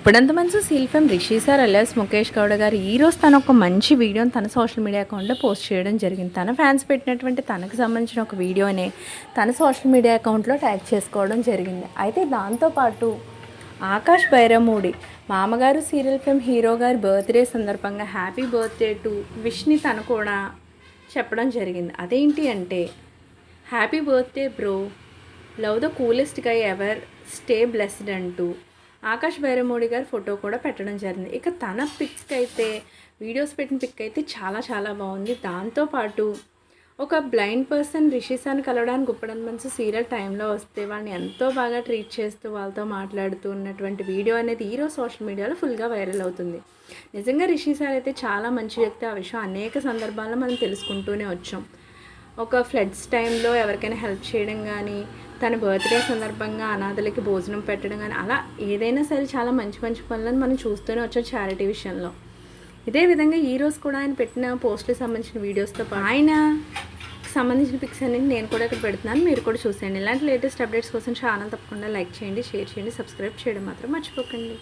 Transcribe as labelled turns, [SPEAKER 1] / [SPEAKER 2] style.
[SPEAKER 1] ఇప్పుడంత మంచి సీల్ఫెమ్ Rishi sir alias Mukesh Gowda గారు ఈరోజు తన ఒక మంచి వీడియోని తన సోషల్ మీడియా అకౌంట్లో పోస్ట్ చేయడం జరిగింది. తన ఫ్యాన్స్ పెట్టినటువంటి తనకు సంబంధించిన ఒక వీడియోనే తన సోషల్ మీడియా అకౌంట్లో ట్యాగ్ చేసుకోవడం జరిగింది. అయితే దాంతోపాటు ఆకాష్ బైరమూడి మామగారు సీరియల్ ఫేమ్ హీరో గారి బర్త్డే సందర్భంగా హ్యాపీ బర్త్డే టు విష్ని తను కూడా చెప్పడం జరిగింది. అదేంటి అంటే happy birthday bro love the coolest guy ever stay blessed అంటూ ఆకాష్ భైరమూడి గారి ఫోటో కూడా పెట్టడం జరిగింది. ఇక తన పిక్ అయితే వీడియోస్ పెట్టిన పిక్ అయితే చాలా చాలా బాగుంది. దాంతోపాటు ఒక బ్లైండ్ పర్సన్ రిషిసాన్ని కలవడానికి ఉప్పడం మంచి సీరియల్ టైంలో వస్తే వాళ్ళని ఎంతో బాగా ట్రీట్ చేస్తూ వాళ్ళతో మాట్లాడుతూ ఉన్నటువంటి వీడియో అనేది ఈరోజు సోషల్ మీడియాలో ఫుల్గా వైరల్ అవుతుంది. నిజంగా రిషి సార్ అయితే చాలా మంచి వ్యక్తి. ఆ విషయం అనేక సందర్భాల్లో మనం తెలుసుకుంటూనే వచ్చాం. ఒక ఫ్లడ్స్ టైంలో ఎవరికైనా హెల్ప్ చేయడం కానీ తన బర్త్డే సందర్భంగా అనాథలకి భోజనం పెట్టడం కానీ అలా ఏదైనా సరే చాలా మంచి మంచి పనులను మనం చూస్తూనే వచ్చాం చారిటీ విషయంలో. ఇదే విధంగా ఈరోజు కూడా ఆయన పెట్టిన పోస్ట్కి సంబంధించిన వీడియోస్తో పాటు ఆయన సంబంధించిన పిక్స్ అనేది నేను కూడా ఇక్కడ పెడుతున్నాను. మీరు కూడా చూసేయండి. ఇలాంటి లేటెస్ట్ అప్డేట్స్ కోసం ఛానల్ తప్పకుండా లైక్ చేయండి షేర్ చేయండి సబ్స్క్రైబ్ చేయడం మాత్రం మర్చిపోకండి.